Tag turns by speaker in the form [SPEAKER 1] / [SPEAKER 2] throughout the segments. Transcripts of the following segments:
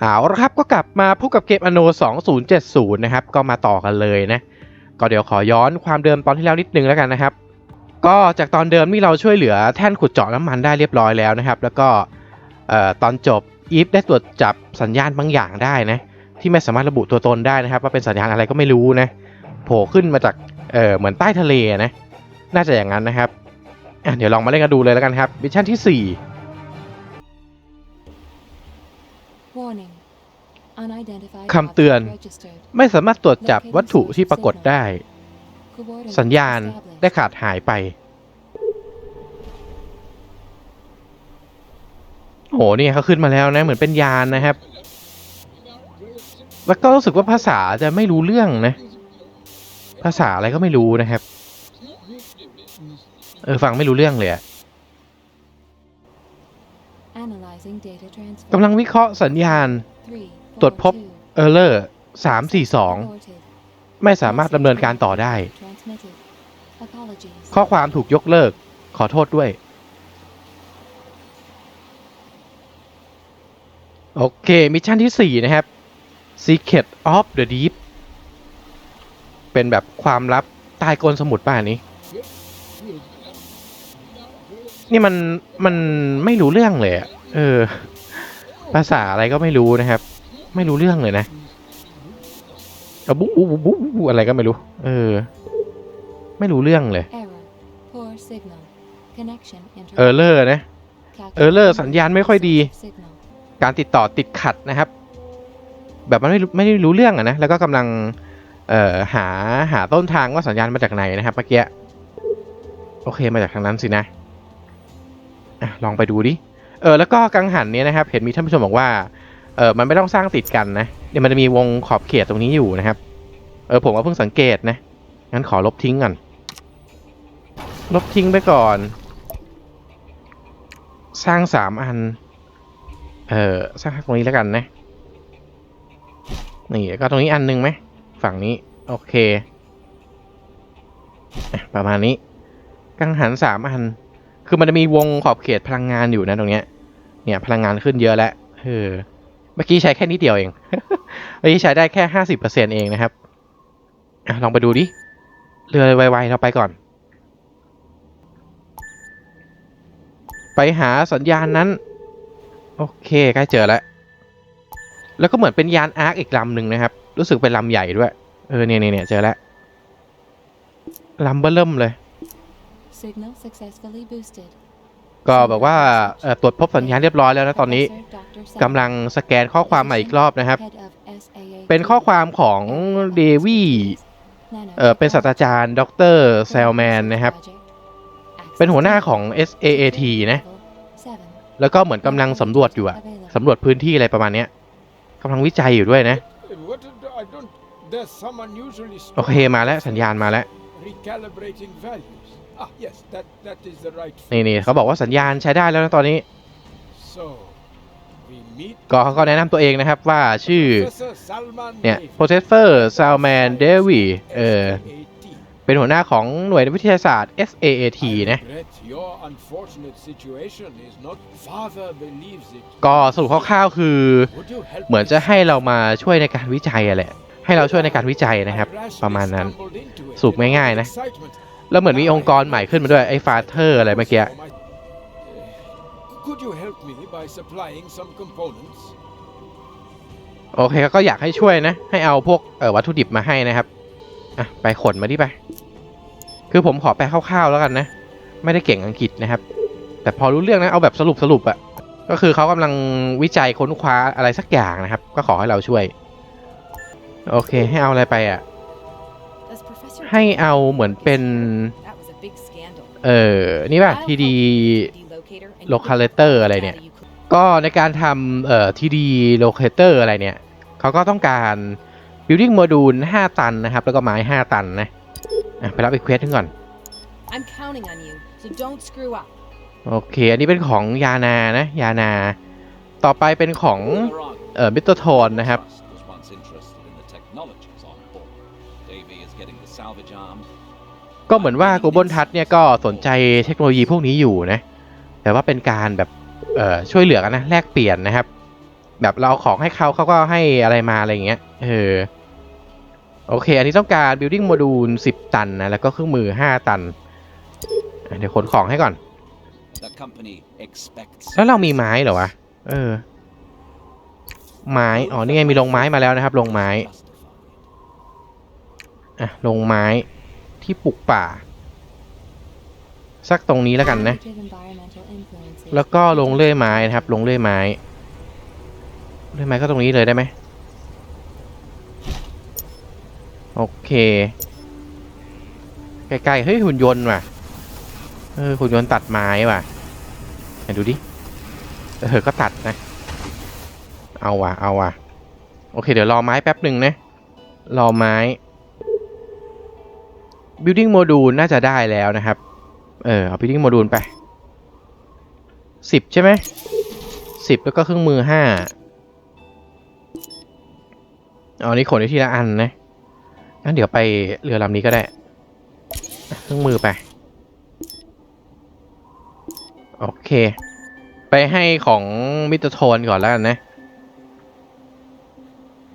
[SPEAKER 1] เอาละครับก็กลับมาพบกับเกมอโน2070 นะครับ ก็มาต่อกันเลยนะ ก็เดี๋ยวขอย้อนความเดิมตอนที่แล้วนิดนึงแล้วกันนะครับ ก็จากตอนเดิมที่เราช่วยเหลือแท่นขุดเจาะน้ำมันได้เรียบร้อยแล้วนะครับ แล้วก็ตอนจบอีฟได้ตรวจจับสัญญาณบางอย่างได้นะ ที่ไม่สามารถระบุตัวตนได้นะครับ ว่าเป็นสัญญาณอะไรก็ไม่รู้นะโผล่ขึ้นมาจากเเหมือนใต้ทะเลนะ น่าจะอย่างนั้นนะครับเดี๋ยวลองมาเล่นกันดูเลยแล้วกันครับมิชชั่นที่
[SPEAKER 2] 4
[SPEAKER 1] คำเตือน
[SPEAKER 2] object registered.
[SPEAKER 1] ไม่สามารถตรวจจับวัตถุที่ปรากฏได้
[SPEAKER 2] Coordinates
[SPEAKER 1] สัญญาณ
[SPEAKER 2] established.
[SPEAKER 1] ได้ขาดหายไป โหนี่เขาขึ้นมาแล้วนะ เหมือนเป็นยานนะครับ แล้วก็รู้สึกว่าภาษาจะไม่รู้เรื่องนะ ภาษาอะไรก็ไม่รู้นะครับ เออฟังไม่รู้เรื่องเลยอะ กำลังวิเคราะห์สัญญาณ
[SPEAKER 2] Three,
[SPEAKER 1] ตรวจพบ
[SPEAKER 2] four, two.
[SPEAKER 1] เออร์เลอร์สามสี่สอง
[SPEAKER 2] Reported.
[SPEAKER 1] ไม่สามารถดำเนินการต่อได้
[SPEAKER 2] Transmitted. Apologies.
[SPEAKER 1] ข้อความถูกยกเลิก ขอโทษด้วย โอเค มิชชั่นที่ 4 นะครับ Secret of the Deep เป็นแบบความลับใต้ก้นสมุทรป่ะอันนี้ นี่มัน มันไม่รู้เรื่องเลยอะ เออ ภาษาอะไรก็ไม่รู้นะครับ ไม่รู้เรื่องเลยนะอะบุ๊บุ๊บุ๊บุ๊อะไรก็ไม่รู้ เออ ไม่รู้เรื่องเลย
[SPEAKER 2] Error. Poor signal. Connection
[SPEAKER 1] เออเลอร์นะ
[SPEAKER 2] interrupted.
[SPEAKER 1] เออเลอร์สัญญาณไม่ค่อยดี
[SPEAKER 2] Signal.
[SPEAKER 1] การติดต่อติดขัดนะครับ แบบมันไม่รู้ไม่ได้รู้เรื่องอะนะ แล้วก็กำลัง เอ่อ หาหาต้นทางว่าสัญญาณมาจากไหนนะครับเมื่อกี้ โอเคมาจากทางนั้นสินะอะลองไปดูดิ เออแล้วก็กังหันเนี้ยนะครับเห็นมีท่านผู้ชมบอกว่าเออมันไม่ต้องสร้างติดกันนะเดี๋ยวมันจะมีวงขอบเขตตรงนี้อยู่นะครับเออผมก็เพิ่งสังเกตนะงั้นขอลบทิ้งก่อนลบทิ้งไปก่อน สร้างสามอัน เออสร้างตรงนี้แล้วกันนะนี่ก็ตรงนี้อันหนึงไหมฝั่งนี้ โอเค ประมาณนี้ กังหันสามอัน คือมันจะมีวงขอบเขตพลังงานอยู่นะตรงเนี้ย เนี่ยพลังงานขึ้นเยอะแล้วเออเมื่อกี้ใช้แค่นิดเดียวเองเมื่อกี้ใช้ได้แค่ห้าสิบเปอร์เซ็นเองนะครับอลองไปดูดิ เรือไวๆเราไปก่อน ไปหาสัญญาณนั้น โอเคใกล้เจอแล้ว แล้วก็เหมือนเป็นยานอาร์คอีกลำหนึ่งนะครับ รู้สึกเป็นลำใหญ่ด้วย เออเนี่ยเนี่ยเนี่ยเจอแล้วลำเบอร์เริ่มเลย
[SPEAKER 2] Signal successfully boosted.
[SPEAKER 1] ก็แบบว่าเอ่อตรวจพบสัญญาณเรียบร้อยแล้วนะตอนนี้
[SPEAKER 2] Professor Dr.
[SPEAKER 1] กำลังสแกนข้อความใหม่อีกรอบนะครับ
[SPEAKER 2] Head of SAA
[SPEAKER 1] เป็นข้อความของเดวี่เออเป็นศาสตราจารย์ ดรเซลแมนนะครับ เป็นหัวหน้าของ SAAT นะ แล้วก็เหมือนกำลังสำรวจอยู่อะสำรวจพื้นที่อะไรประมาณเนี้ยกำลังวิจัยอยู่ด้วยนะ
[SPEAKER 3] What did I don't. There's some unusually
[SPEAKER 1] โอเคมาแล้วสัญญาณมาแล้ว
[SPEAKER 3] recalibrating values. Ah, yes, that that is the right.
[SPEAKER 1] นี่นี่เขาบอกว่าสัญญาณใช้ได้แล้วนะตอนนี้
[SPEAKER 3] So we meet
[SPEAKER 1] ก็เขาก็แนะนำตัวเองนะครับว่าชื่อ
[SPEAKER 3] Professor Salman
[SPEAKER 1] เนี่ย
[SPEAKER 3] Devi,
[SPEAKER 1] Professor Salman Devi เออ
[SPEAKER 3] SAAT.
[SPEAKER 1] เป็นหัวหน้าของหน่วยวิทยาศาสตร์ SAAT
[SPEAKER 3] I
[SPEAKER 1] นะ
[SPEAKER 3] regret your unfortunate situation is not. Father believes it.
[SPEAKER 1] ก็สรุปคร่าวๆคือ
[SPEAKER 3] Would you help
[SPEAKER 1] เหมือน
[SPEAKER 3] me
[SPEAKER 1] จะให้เรามาช่วยในการวิจัยอะแหละ ให้เราช่วยในการวิจัยนะครับ
[SPEAKER 3] I rashly
[SPEAKER 1] ประมาณนั้น
[SPEAKER 3] stumbled into it
[SPEAKER 1] สรุป
[SPEAKER 3] in my
[SPEAKER 1] ง่ายๆนะ
[SPEAKER 3] excitement.
[SPEAKER 1] แล้วเหมือนมีองค์กรใหม่ขึ้นมาด้วยไอ้ฟาเธอร์อะไรเมื่อกี้
[SPEAKER 3] For my- Could you help me by supplying some components?
[SPEAKER 1] โอเคก็อยากให้ช่วยนะ ให้เอาพวกเอ่อวัตถุดิบมาให้นะครับอะไปขนมาดิไป คือผมขอแปลคร่าวๆแล้วกันนะ ไม่ได้เก่งอังกฤษนะครับ แต่พอรู้เรื่องนะเอาแบบสรุปสรุปอะก็คือเขากำลังวิจัยค้นคว้าอะไรสักอย่างนะครับ ก็ขอให้เราช่วย โอเค ให้เอาอะไรไปอะ
[SPEAKER 4] Does Professor
[SPEAKER 1] ให้เอาเหมือนเป็น
[SPEAKER 4] That was a big scandal.
[SPEAKER 1] เออ นี่ป่ะทีดี
[SPEAKER 4] Delocator and
[SPEAKER 1] Localator อะไรเนี่ย
[SPEAKER 4] data you could-
[SPEAKER 1] ก็ในการทำเอ่อ TD locator อะไรเนี่ย เขาก็ต้องการ building module 5 ตันนะครับ แล้วก็ไม้ 5 ตันนะอะไปรับอีกเควสนึงก่อน
[SPEAKER 4] I'm counting on you, so don't screw up.
[SPEAKER 1] โอเค อันนี้เป็นของยานานะ ยานา ต่อไปเป็นของเอ่อมิสเตอร์โทนนะครับ ก็เหมือนว่ากูบนทัศเนี่ยก็สนใจเทคโนโลยีพวกนี้อยู่นะ แต่ว่าเป็นการแบบเอ่อช่วยเหลือกันนะแลกเปลี่ยนนะครับ แบบเราเอาของให้เขาเขาก็ให้อะไรมาอะไรอย่างเงี้ยเออโอเค อันนี้ต้องการ building module 10 ตันนะ แล้วก็เครื่องมือ 5 ตันอะเดี๋ยวขนของให้ก่อน
[SPEAKER 5] The company expects.
[SPEAKER 1] แล้วเรามีไม้เหรอวะ เออ ไม้ อ๋อ นี่ไงมีลงไม้มาแล้วนะครับ ลงไม้
[SPEAKER 5] Justified.
[SPEAKER 1] อะ ลงไม้ ที่ปลูกป่า สักตรงนี้แล้วกันนะ แล้วก็ลงเลื่อยไม้นะครับ ลงเลื่อยไม้ เลื่อยไม้ก็ตรงนี้เลยได้ไหมโอเค ใกล้ๆ เฮ้ยหุ่นยนต์ว่ะ เออหุ่นยนต์ตัดไม้ว่ะไหนดูดิ เออ ก็ตัดนะ เอาว่ะ เอาว่ะ โอเค เดี๋ยวรอไม้แป๊บหนึ่งนะ รอไม้ building module น่าจะได้แล้วนะครับ เออเอา building module ไปสิบใช่ไหมสิบแล้วก็เครื่องมือห้าเอาอันนี้ขนได้ทีละอันนะงั้นเดี๋ยวไปเรือลำนี้ก็ได้อะเครื่องมือไป โอเค ไปให้ของมิสเตอร์โทนก่อนแล้วกันนะ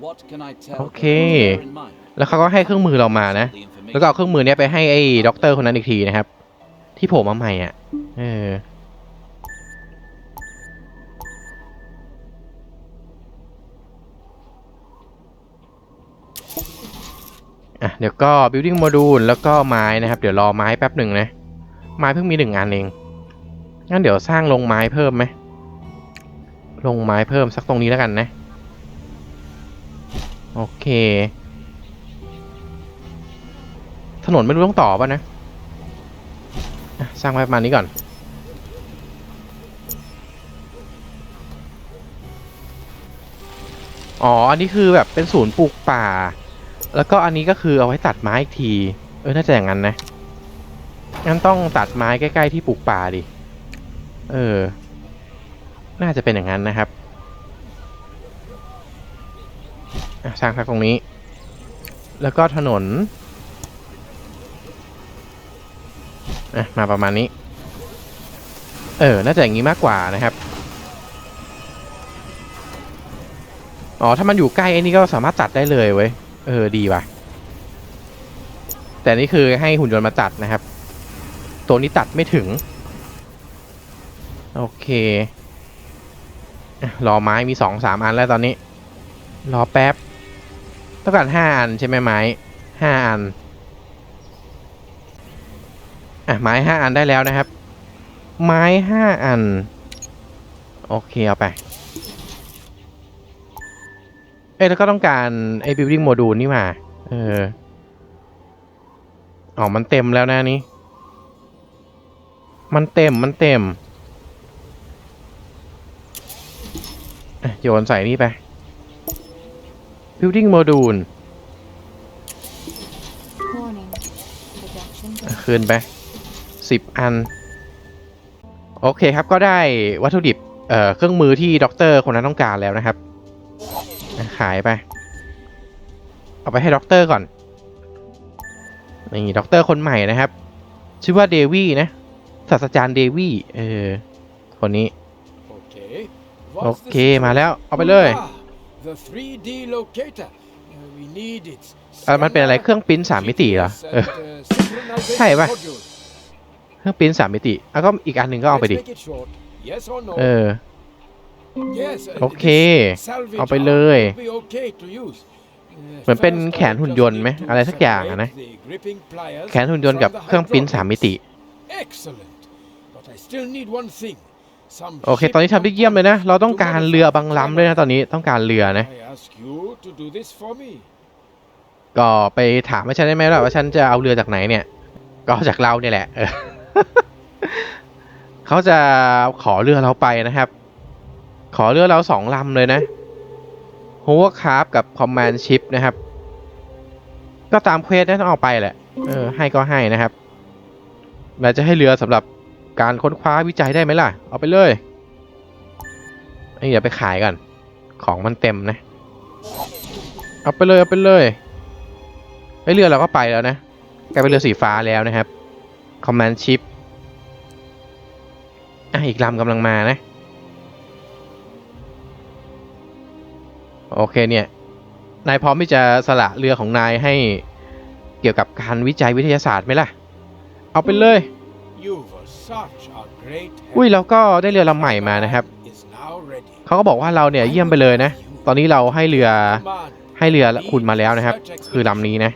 [SPEAKER 5] What can I tell
[SPEAKER 1] Okay.
[SPEAKER 5] the bearer in mind?
[SPEAKER 1] แล้วเขาก็ให้เครื่องมือเรามานะ
[SPEAKER 5] The information
[SPEAKER 1] แล้วก็เอาเครื่องมือเนี้ยไปให้ไอ้ด็อกเตอร์คนนั้นอีกทีนะครับ ที่โผล่มาใหม่อะ เออ อะ เดี๋ยวก็ building module แล้วก็ไม้นะครับ เดี๋ยวรอไม้แป๊บหนึ่งนะ ไม้เพิ่งมีหนึ่งอันเอง งั้นเดี๋ยวสร้างลงไม้เพิ่มไหม ลงไม้เพิ่มสักตรงนี้แล้วกันนะ โอเค นนไม่รู้ต้องต่อป่ะนะสร้างไว้ประมาณนี้ก่อน อ๋อ อันนี้คือแบบเป็นศูนย์ปลูกป่า แล้วก็อันนี้ก็คือเอาไว้ตัดไม้อีกที เออ น่าจะอย่างนั้นนะ งั้นต้องตัดไม้ใกล้ๆที่ปลูกป่าดิ เออ น่าจะเป็นอย่างนั้นนะครับสร้างสักตรงนี้ แล้วก็ถนน อะมาประมาณนี้ เออ น่าจะอย่างนี้มากกว่านะครับ อ๋อ ถ้ามันอยู่ใกล้ไอ้นี่ก็สามารถตัดได้เลยเว้ย เออ ดีว่ะ แต่นี่คือให้หุ่นยนต์มาตัดนะครับ ตัวนี้ตัดไม่ถึง โอเค รอไม้มีสองสามอันแล้วตอนนี้ รอแป๊บ ต้องการห้าอันใช่ไหมไม้ห้าอัน อะไม้ห้าอันได้แล้วนะครับ ไม้ห้าอัน โอเคเอาไป เอ้ยแล้วก็ต้องการไอ้ building module นี่มา เอออ๋อมันเต็มแล้วนะนี่มันเต็มมันเต็มอะโยนใส่นี่ไป building module
[SPEAKER 2] Warning. Production
[SPEAKER 1] อะคืนไป สิบอัน โอเคครับก็ได้วัตถุดิบเอ่อเครื่องมือที่ด็อกเตอร์คนนั้นต้องการแล้วนะครับอะขายไป เอาไปให้ด็อกเตอร์ก่อน นี่ด็อกเตอร์คนใหม่นะครับ ชื่อว่าเดวี่นะศาสตราจารย์เดวี่เออคนนี้
[SPEAKER 3] Okay.
[SPEAKER 1] โอ
[SPEAKER 3] What's
[SPEAKER 1] เค
[SPEAKER 3] the
[SPEAKER 1] มาแล้ว เอาไปเลย
[SPEAKER 3] Ah, the 3D locator. Uh, we need it.
[SPEAKER 1] เออมันเป็นอะไรเครื่องปริ้นสามมิติเหรอ
[SPEAKER 3] GPS
[SPEAKER 1] เออ
[SPEAKER 3] and, uh, synchronization
[SPEAKER 1] ใช่ปะ
[SPEAKER 3] module.
[SPEAKER 1] เครื่องปริ้นสามมิติอะก็อีกอันหนึ่งก็เอาไป
[SPEAKER 3] Let's
[SPEAKER 1] ดิ
[SPEAKER 3] make it short. Yes or no?
[SPEAKER 1] เออ
[SPEAKER 3] Yes. uh,
[SPEAKER 1] โอเค
[SPEAKER 3] this salvage
[SPEAKER 1] เอาไป
[SPEAKER 3] arm
[SPEAKER 1] เลย
[SPEAKER 3] will be okay to use. Uh,
[SPEAKER 1] เหมือนเป็น
[SPEAKER 3] first,
[SPEAKER 1] แขน
[SPEAKER 3] I
[SPEAKER 1] หุ่น
[SPEAKER 3] just
[SPEAKER 1] ยนต์ไหม
[SPEAKER 3] need to
[SPEAKER 1] อะไรสักอย่างอะนะ
[SPEAKER 3] separate the gripping pliers
[SPEAKER 1] แขนหุ่นยนต์กับ
[SPEAKER 3] from the
[SPEAKER 1] เครื่องปริ้นสามมิติ
[SPEAKER 3] hydraulics. Excellent. But I still need one thing. Some
[SPEAKER 1] โอเค ตอนนี้ทำได้เยี่ยมเลยนะ เราต้องการเรือบางลำด้วยนะตอนนี้ต้องการเรือนะ
[SPEAKER 3] I ask you to do this for me.
[SPEAKER 1] ก็ไปถามว่าฉันได้ไหมล่ะว่าฉันจะเอาเรือจากไหนเนี่ย ก็จากเราเนี่ยแหละ เขาจะขอเรือเราไปนะครับ ขอเรือเราสองลำเลยนะ h o v e r c r a f t กับ Command Ship นะครับ ก็ตามเควสได้ต้องเอาไปแหละ เออ ให้ก็ให้นะครับเราจะให้เรือสำหรับการค้นคว้าวิจัยได้ไหมล่ะ เอาไปเลยเอ้ยเดี๋ยวไปขายกัน ของมันเต็มนะ เอาไปเลย เอาไปเลยไอยเรือเราก็ไปแล้วนะ กลายเป็นเรือสีฟ้าแล้วนะครับ Command Ship อะอีกลำกำลังมานะ โอเคเนี่ย นายพร้อมที่จะสละเรือของนายให้เกี่ยวกับการวิจัยวิทยาศาสตร์ไหมล่ะ เอาไปเลย อุ้ยแล้วก็ได้เรือลำใหม่มานะครับ เขาก็บอกว่าเราเนี่ยเยี่ยมไปเลยนะ ตอนนี้เราให้เรือให้เรือคุณมาแล้วนะครับ คือลำนี้นะ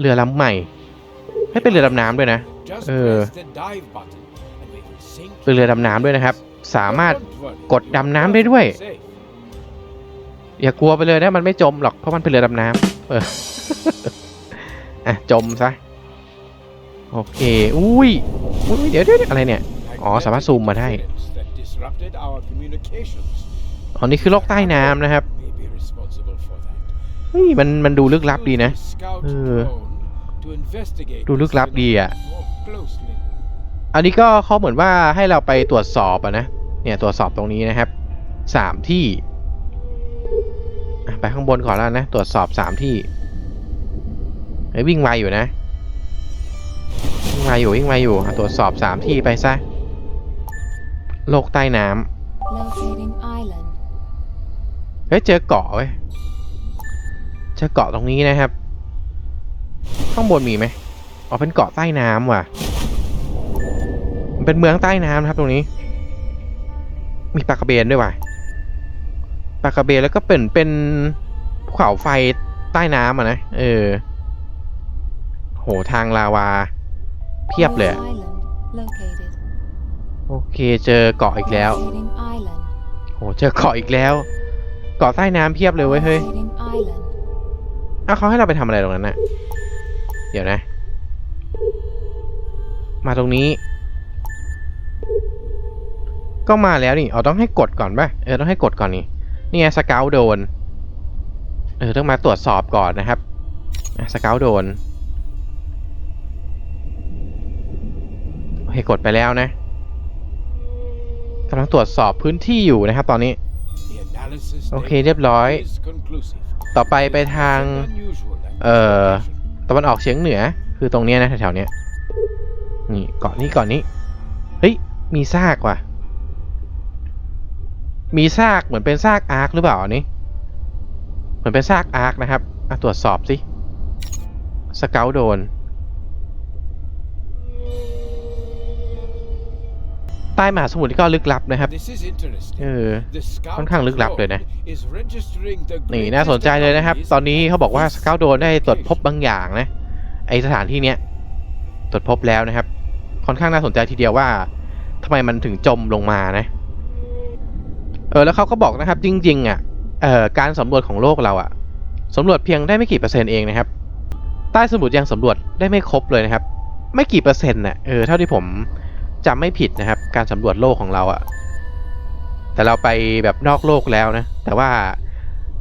[SPEAKER 1] เรือลำใหม่ ให้เป็นเรือดำน้ำด้วยนะ
[SPEAKER 3] Just
[SPEAKER 1] Uh.
[SPEAKER 3] press the dive button and we will sink
[SPEAKER 1] เป็นเรือดำน้ำด้วยนะครับ สามารถ
[SPEAKER 3] Don't worry.
[SPEAKER 1] กดดำน้ำได้ด้วย
[SPEAKER 3] Safe.
[SPEAKER 1] อย่ากลัวไปเลยนะมันไม่จมหรอกเพราะมันเป็นเรือดำน้ำเอออะจมซะโอเคอุ้ยอุ้ยเดี๋ยวเดี๋ยวเดี๋ยวอะไรเนี่ยอ๋อสามารถซูมมาได้
[SPEAKER 3] Interference that disrupted our communications.
[SPEAKER 1] อ๋อนี่คือโลกใต้น้ำนะครับ
[SPEAKER 3] May be responsible for that.
[SPEAKER 1] เฮ้ยมันมันดูลึกลับดีนะ
[SPEAKER 3] Use the scout
[SPEAKER 1] ดูลึกลับดีอะ
[SPEAKER 3] more closely.
[SPEAKER 1] อันนี้ก็เขาเหมือนว่าให้เราไปตรวจสอบอะนะ เนี่ยตรวจสอบตรงนี้นะครับสามที่อะไปข้างบนก่อนแล้วนะ ตรวจสอบสามที่เฮ้ยวิ่งไวอยู่นะ วิ่งไวอยู่วิ่งไวอยู่อะตรวจสอบสามที่ไปซะ โลกใต้น้ำ
[SPEAKER 2] Locating island.
[SPEAKER 1] เฮ้ยเจอเกาะเว้ย เจอเกาะตรงนี้นะครับ ข้างบนมีไหมอ๋อเป็นเกาะใต้น้ำว่ะ มันเป็นเมืองใต้น้ำนะครับตรงนี้ มีปลากระเบนด้วยว่ะปลากระเบนแล้วก็เป็นเป็นภูเขาไฟใต้น้ำอะนะ เออ โหทางลาวา เพียบเลย
[SPEAKER 2] Rose Island. Located.
[SPEAKER 1] โอเคเจอเกาะอีกแล้ว
[SPEAKER 2] Locating island.
[SPEAKER 1] โหเจอเกาะอีกแล้ว เกาะใต้น้ำเพียบเลยเว้ยเฮ้ย
[SPEAKER 2] Locating island.
[SPEAKER 1] อ้าวเขาให้เราไปทำอะไรตรงนั้นน่ะ เดี๋ยวนะ มาตรงนี้ ก็มาแล้วนี่เอาต้องให้กดก่อนป่ะเออต้องให้กดก่อนนี่นี่ไงสเกลโดนเออต้องมาตรวจสอบก่อนนะครับสเกลโดนโอเคกดไปแล้วนะกำลังตรวจสอบพื้นที่อยู่นะครับตอนนี้ โอเคเรียบร้อย ต่อไปไปทาง เอ่อ ตะวันออกเฉียงเหนือ คือตรงเนี้ยนะแถวๆเนี้ยนี่เกาะนี้เกาะนี้ เฮ้ย มีซากว่ะ มีซากเหมือนเป็นซากอาร์คหรือเปล่าอันนี้ เหมือนเป็นซากอาร์คนะครับอตรวจสอบสิสเกลโดน ใต้มหาสมุทรนี่ก็ลึกลับนะครับ
[SPEAKER 3] This is interesting.
[SPEAKER 1] เออ
[SPEAKER 3] The scout
[SPEAKER 1] ค่อนข้างลึกลับเลยนะ
[SPEAKER 3] drone is registering the
[SPEAKER 1] นี่
[SPEAKER 3] greatest
[SPEAKER 1] น่าสนใจเลยนะครับ
[SPEAKER 3] anomalies
[SPEAKER 1] ตอนนี้เขาบอกว่า
[SPEAKER 3] in
[SPEAKER 1] สเกลโดนได้ตรวจพบบางอย่างนะ ไอสถานที่เนี้ยตรวจพบแล้วนะครับ ค่อนข้างน่าสนใจทีเดียวว่าทำไมมันถึงจมลงมานะ เออแล้วเขาก็บอกนะครับจริง ๆ อะเอ่อการสำรวจของโลกเราอะสำรวจเพียงได้ไม่กี่เปอร์เซ็นต์เองนะครับ ใต้สมุทรยังสำรวจได้ไม่ครบเลยนะครับ ไม่กี่เปอร์เซ็นต์น่ะเออเท่าที่ผม จำไม่ผิดนะครับ การสำรวจโลกของเราอะแต่เราไปแบบนอกโลกแล้วนะ แต่ว่า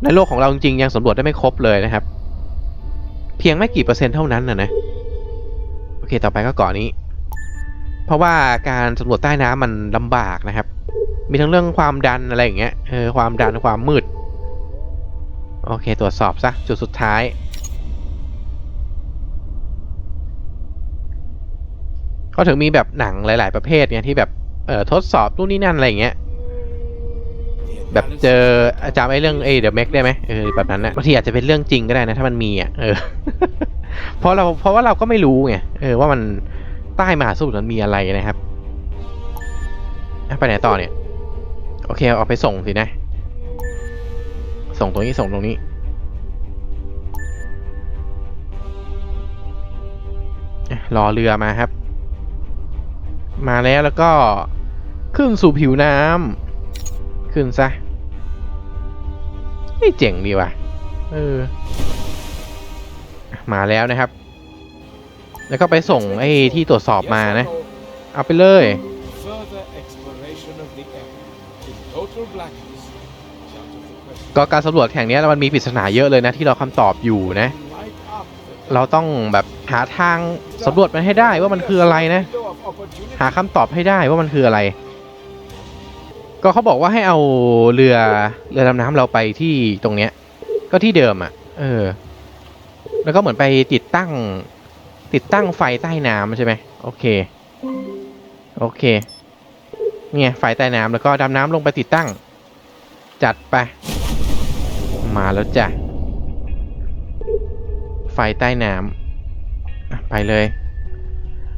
[SPEAKER 1] ในโลกของเราจริงๆยังสำรวจได้ไม่ครบเลยนะครับ เพียงไม่กี่เปอร์เซ็นต์เท่านั้นนะนะโอเคต่อไปก็เกาะนี้ เพราะว่าการสำรวจใต้น้ำมันลำบากนะครับ มีทั้งเรื่องความดันอะไรอย่างเงี้ยเออความดันความมืด โอเค ตรวจสอบซะจุดสุดท้าย เขาถึงมีแบบหนังหลาย ๆ ประเภทเนี่ยที่แบบเอ่อทดสอบนู่นนี่นั่นอะไรอย่างเงี้ยแบบเจออาจารย์ไอ้เรื่องเอเดอะแม็กได้ไหมเออแบบนั้นนะบางทีอาจจะเป็นเรื่องจริงก็ได้นะ ถ้ามันมีอะเออเพราะเราเพราะว่าเราก็ไม่รู้ไงเออว่ามันใต้มหาสมุทรมันมีอะไรนะครับอะไปไหนต่อเนี่ย โอเคเอาไปส่งสินะ ส่งตรงนี้ส่งตรงนี้ รอเรือมาครับ มาแล้วแล้วก็ขึ้นสู่ผิวน้ำขึ้นซะไม่เจ๋งดีว่ะเออมาแล้วนะครับ แล้วก็ไปส่งไอ้ที่ตรวจสอบมานะ เอาไปเลย ก็การสำรวจแห่งนี้มันมีปริศนาเยอะเลยนะ ที่เราคำตอบอยู่นะ เราต้องแบบหาทางสำรวจมันให้ได้ว่ามันคืออะไรนะ หาคำตอบให้ได้ว่ามันคืออะไร ก็เขาบอกว่าให้เอาเรือเรือดำน้ำเราไปที่ตรงเนี้ย ก็ที่เดิมอะ เออ แล้วก็เหมือนไปติดตั้ง ติดตั้งไฟใต้น้ำใช่ไหมโอเค โอเคเนี่ยไฟใต้น้ำแล้วก็ดำน้ำลงไปติดตั้ง จัดไป มาแล้วจ้ะไฟใต้น้ำไปเลย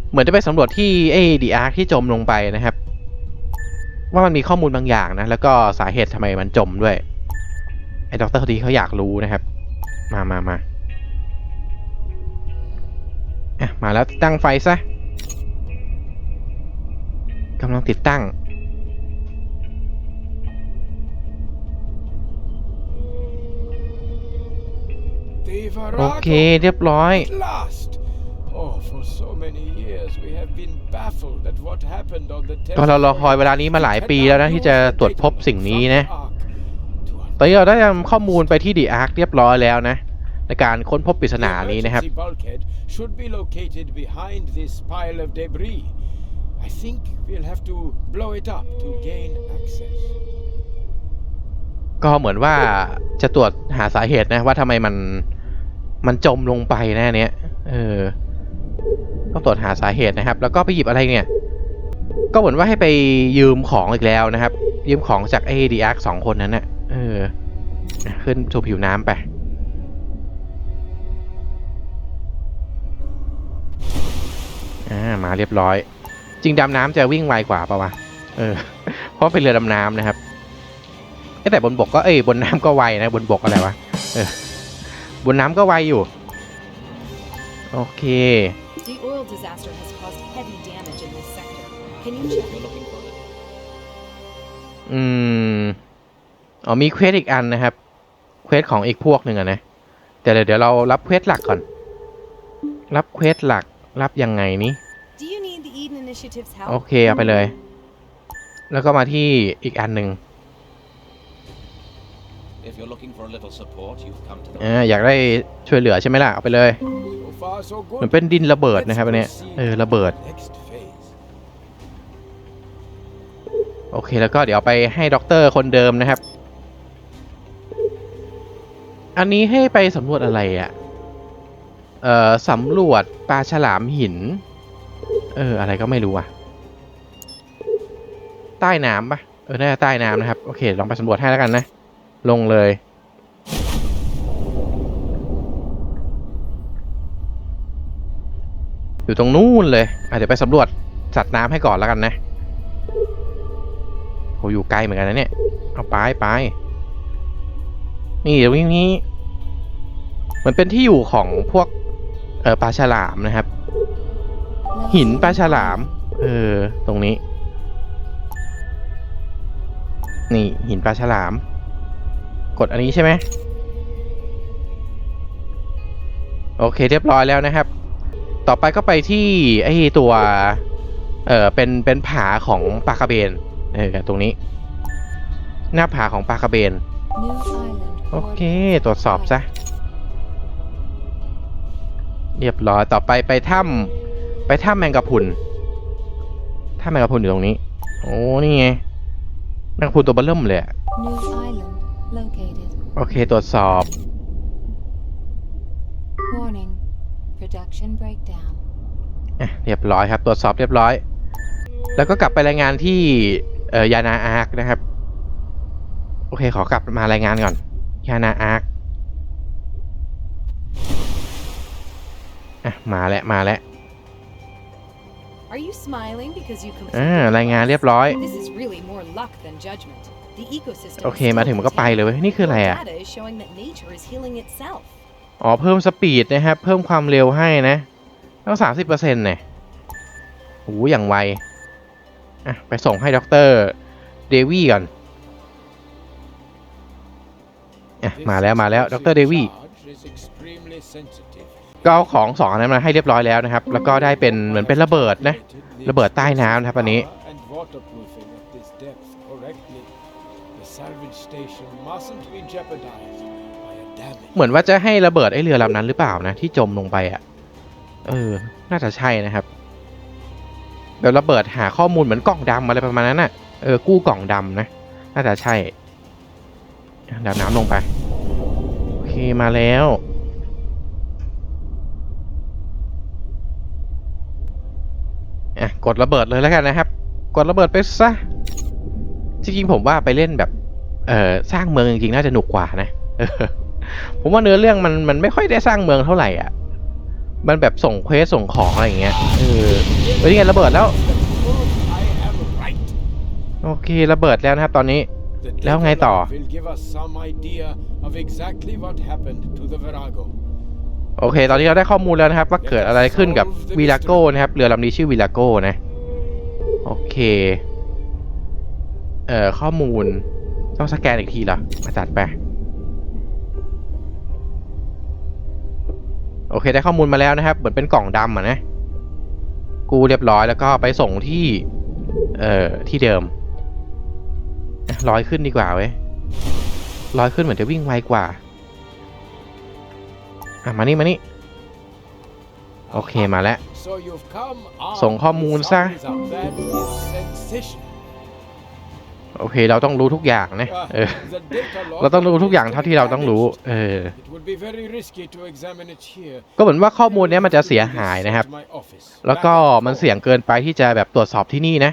[SPEAKER 1] เหมือนจะไปสำรวจที่ไอ้ดีอาร์ที่จมลงไปนะครับ ว่ามันมีข้อมูลบางอย่างนะ แล้วก็สาเหตุทำไมมันจมด้วย ไอ้ด็อกเตอร์คนนี้เขาอยากรู้นะครับ มามามาอะมาแล้วติดตั้งไฟซะกำลังติดตั้ง โอเคเรียบร้อย ก็เรารอคอยเวลานี้มาหลายปีแล้วนะที่จะตรวจพบสิ่งนี้นะ ตอนนี้เราได้นำข้อมูลไปที่ดีอาร์คเรียบร้อยแล้วนะ ในการค้นพบปริศนานี้นะครับ
[SPEAKER 3] The emergency bulkhead should be located behind this pile of debris. I think we'll have to blow it up to gain access.
[SPEAKER 1] ก็เหมือนว่าจะตรวจหาสาเหตุนะว่าทำไมมันมันจมลงไปนะอันเนี้ยเออ ต้องตรวจหาสาเหตุนะครับ แล้วก็ไปหยิบอะไรเนี่ย ก็เหมือนว่าให้ไปยืมของอีกแล้วนะครับ ยืมของจากไอ้ดีอาร์คสองคนนั้นน่ะเออ ขึ้นสู่ผิวน้ำไปอ่ามาเรียบร้อย จริงดำน้ำจะวิ่งไวกว่าปะวะเออ เพราะเป็นเรือดำน้ำนะครับแต่บนบกก็เอ้ยบนน้ำก็ไวนะบนบกอะไรวะเออบนน้ำก็ไวอยู่ โอเค
[SPEAKER 4] disaster has caused heavy damage in this sector. Can you check?
[SPEAKER 5] We're looking for it.
[SPEAKER 1] อืมอ๋อมีเควสอีกอันนะครับ เควสของอีกพวกหนึ่งอะนะ แต่เดี๋ยวเดี๋ยวเรารับเควสหลักก่อน รับเควสหลัก รับยังไงนี้
[SPEAKER 4] Do you need the Eden Initiative's
[SPEAKER 1] โอ
[SPEAKER 4] help?
[SPEAKER 1] เคเอาไปเลย แล้วก็มาที่อีกอันหนึ่ง
[SPEAKER 5] If you're looking for a little support, you've come to the
[SPEAKER 1] อ่าอยากได้ช่วยเหลือใช่ไหมล่ะ เอาไปเลย
[SPEAKER 3] So far, so
[SPEAKER 1] เหมือน
[SPEAKER 3] good.
[SPEAKER 1] เป็นดินระเบิด
[SPEAKER 3] Let's
[SPEAKER 1] นะครับอันเนี้ย
[SPEAKER 3] proceed
[SPEAKER 1] เออ
[SPEAKER 3] to
[SPEAKER 1] ระเบิด
[SPEAKER 3] the Next phase.
[SPEAKER 1] โอเคแล้วก็เดี๋ยวไปให้ด็อกเตอร์คนเดิมนะครับ อันนี้ให้ไปสำรวจอะไรอะ่ะ เอ่อสำรวจปลาฉลามหิน เอออะไรก็ไม่รู้อะ ใต้น้ำปะเออน่าจะใต้น้ำนะครับ โอเค ลองไปสำรวจให้แล้วกันนะ ลงเลย อยู่ตรงนู้นเลยอะเดี๋ยวไปสำรวจสัตว์น้ำให้ก่อนแล้วกันนะโหอยู่ไกลเหมือนกันนะเนี่ย เอาไปไปนี่เดี๋ยวนี้ มันเป็นที่อยู่ของพวก เออปลาฉลามนะครับ หินปลาฉลาม เออ ตรงนี้ นี่หินปลาฉลาม กดอันนี้ใช่ไหมโอเคเรียบร้อยแล้วนะครับ ต่อไปก็ไปที่ไอ้ตัวเออเป็นเป็นผาของปลากระเบนเออตรงนี้ หน้าผาของปลากระเบนโอเค ตรวจสอบซะเรียบร้อยต่อไปไปถ้ำไปถ้ำแมงกะพุนถ้ำแมงกะพุนอยู่ตรงนี้ โอ้นี่ไงแมงกะพุนตัวเบอร์เริ่มเลยอะ
[SPEAKER 2] located.
[SPEAKER 1] โอเค ตรวจสอบ
[SPEAKER 2] Warning. Production breakdown.
[SPEAKER 1] อะเรียบร้อยครับ ตรวจสอบเรียบร้อย แล้วก็กลับไปรายงานที่เอ่อยานาอาร์คนะครับ โอเค ขอกลับมารายงานก่อน ยานาอาร์คอะ มาแล้ว มาแล้ว
[SPEAKER 4] Are you smiling because you
[SPEAKER 1] อ่า
[SPEAKER 4] completed
[SPEAKER 1] รายงานเรียบร้อย
[SPEAKER 4] This is really more luck than judgment. The ecosystem
[SPEAKER 1] โอ
[SPEAKER 4] is
[SPEAKER 1] เคมาถึงมันก็ไปเลยเว้ยนี่คืออะไร
[SPEAKER 4] Your
[SPEAKER 1] อะ
[SPEAKER 4] data is showing that nature is healing itself.
[SPEAKER 1] อ๋อเพิ่มสปีดนะครับเพิ่มความเร็วให้นะต้องสามสิบเปอร์เซ็นต์เนี่ยโอ้อย่างไวอะไปส่งให้ด็อกเตอร์เดวี่ก่อนอะมาแล้วมาแล้วด็อกเตอร์เดวี่
[SPEAKER 3] Charge is extremely sensitive.
[SPEAKER 1] ก็เอาของสองอันนั้นมาให้เรียบร้อยแล้วนะครับ แล้วก็ได้เป็นเหมือนเป็นระเบิดนะ ระเบิดใต้น้ำนะครับอันนี้ เหมือนว่าจะให้ระเบิดไอ้เรือลำนั้นหรือเปล่านะ ที่จมลงไปอะ เออ น่าจะใช่นะครับ เดี๋ยวระเบิดหาข้อมูลเหมือนกล่องดำอะไรประมาณนั้นน่ะ เออ กู้กล่องดำนะ น่าจะใช่ดำน้ำลงไป โอเค มาแล้วอะกดระเบิดเลยแล้วกันนะครับ กดระเบิดไปซะ จริงๆผมว่าไปเล่นแบบ เออสร้างเมืองจริงๆน่าจะหนุกกว่านะผมว่าเนื้อเรื่องมันมันไม่ค่อยได้สร้างเมืองเท่าไหร่อะ มันแบบส่งเควสส่งของอะไรอย่างเงี้ยเออเฮ้ยนี่ไงระเบิดแล้ว โอเคระเบิดแล้วนะครับตอนนี้ แล้วไงต่อ
[SPEAKER 3] exactly
[SPEAKER 1] โอเค ตอนนี้เราได้ข้อมูลแล้วนะครับ ว่าเกิดอะไรขึ้นกับวิลาโก้นะครับ เรือลำนี้ชื่อวิลาโก้นะ โอเค เอ่อข้อมูล ต้องสแกนอีกทีเหรอมาจัดไปโอเคได้ข้อมูลมาแล้วนะครับ เหมือนเป็นกล่องดำอะนะ กูเรียบร้อยแล้วก็ไปส่งที่ เอ่อ ที่เดิมลอยขึ้นดีกว่าเว้ยลอยขึ้นเหมือนจะวิ่งไวกว่า อะ มานี่ มานี่ โอเคมาแล้ว ส่งข้อมูลซะ โอเค เราต้องรู้ทุกอย่างนะ
[SPEAKER 3] Ah,
[SPEAKER 1] เออ
[SPEAKER 3] the data log
[SPEAKER 1] เราต้องรู้ทุกอย่าง
[SPEAKER 3] is
[SPEAKER 1] เท่าที่เราต้องรู้
[SPEAKER 3] damaged.
[SPEAKER 1] เออ
[SPEAKER 3] It would be very risky to examine it here.
[SPEAKER 1] ก็เหมือนว่าข้อมูลเนี้ยมันจะเสียหายนะครับ
[SPEAKER 3] My office.
[SPEAKER 1] แล้วก็มันเสี่ยงเกินไปที่จะแบบตรวจสอบที่นี่นะ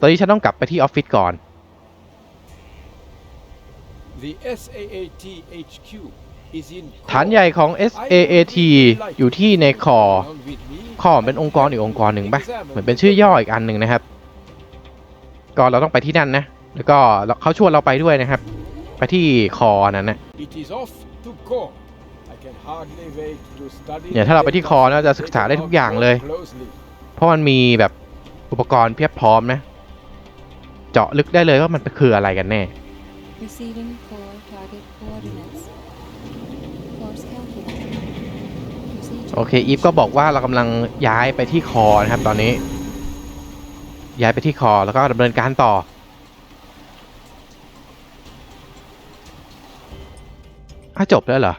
[SPEAKER 1] ตอนนี้ฉันต้องกลับไปที่ออฟฟิศก่อน
[SPEAKER 3] The SAAT HQ is in
[SPEAKER 1] ฐานใหญ่ของ SAAT อยู่ที่ในคอคอเป็นองค์กรอีกองค์กรหนึ่งปะเหมือนเป็นชื่อย่ออีกอันหนึ่งนะครับก็เราต้องไปที่นั่นนะ แล้วก็เขาชวนเราไปด้วยนะครับ ไปที่คอนั้นนะ
[SPEAKER 3] It is off to core. I can hardly wait to study
[SPEAKER 1] เนี่ยถ้าเราไปที่คอนะจะศึกษาได้ทุกอย่างเลย
[SPEAKER 3] closely.
[SPEAKER 1] เพราะมันมีแบบอุปกรณ์เพียบพร้อมนะ เจาะลึกได้เลยว่ามันคืออะไรกันแน่
[SPEAKER 2] Receiving core target coordinates. Course calculated. Proceed
[SPEAKER 1] โอเคอีฟก็บอกว่าเรากำลังย้ายไปที่คอนะครับตอนนี้ ย้ายไปที่คอแล้วก็ดำเนินการต่อ อ้าจบแล้วเหรอ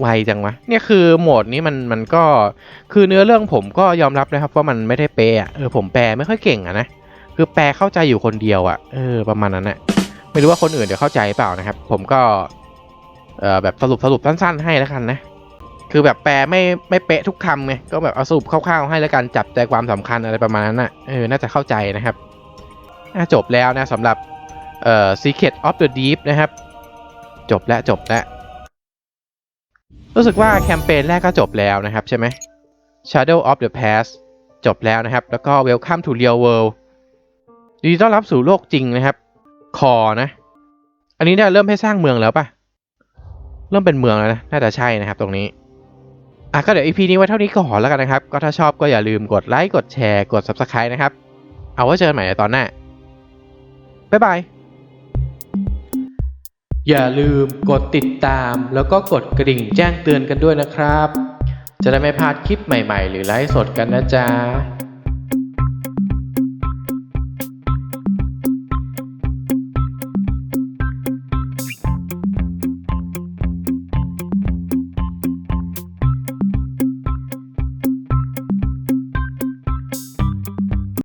[SPEAKER 1] ไวจังวะเนี่ยคือโหมดนี้มันมันก็คือเนื้อเรื่องผมก็ยอมรับนะครับว่ามันไม่ได้เป๊ะอะเออผมแปลไม่ค่อยเก่งอะนะคือแปลเข้าใจอยู่คนเดียวอะเออประมาณนั้นอะไม่รู้ว่าคนอื่นเดี๋ยวเข้าใจเปล่านะครับ ผมก็เออแบบสรุปสรุปสั้นๆให้แล้วกันนะคือแบบแปลไม่ไม่เป๊ะทุกคำไงก็แบบเอาสรุปคร่าวๆให้แล้วกันจับใจความสำคัญอะไรประมาณนั้นน่ะเออน่าจะเข้าใจนะครับจบแล้วนะสำหรับเอ่อ Secret of the Deep นะครับ จบแล้วจบแล้วรู้สึกว่าแคมเปญแรกก็จบแล้วนะครับใช่ไหม Shadow of the Past จบแล้วนะครับ แล้วก็ Welcome to Real World ดีต้อนรับสู่โลกจริงนะครับ คอนะ อันนี้เนี่ยเริ่มให้สร้างเมืองแล้วปะเริ่มเป็นเมืองแล้วนะน่าจะใช่นะครับตรงนี้อะก็เดี๋ยว EP นี้ไว้เท่านี้ก่อนแล้วกันนะครับ ก็ถ้าชอบก็อย่าลืมกดไลค์กดแชร์กด Subscribe นะครับ เอาไว้เจอกันใหม่ในตอนหน้าบ๊ายบาย อย่าลืมกดติดตาม แล้วก็กดกระดิ่งแจ้งเตือนกันด้วยนะครับ จะได้ไม่พลาดคลิปใหม่ ๆ หรือไลฟ์สดกันนะจ๊ะ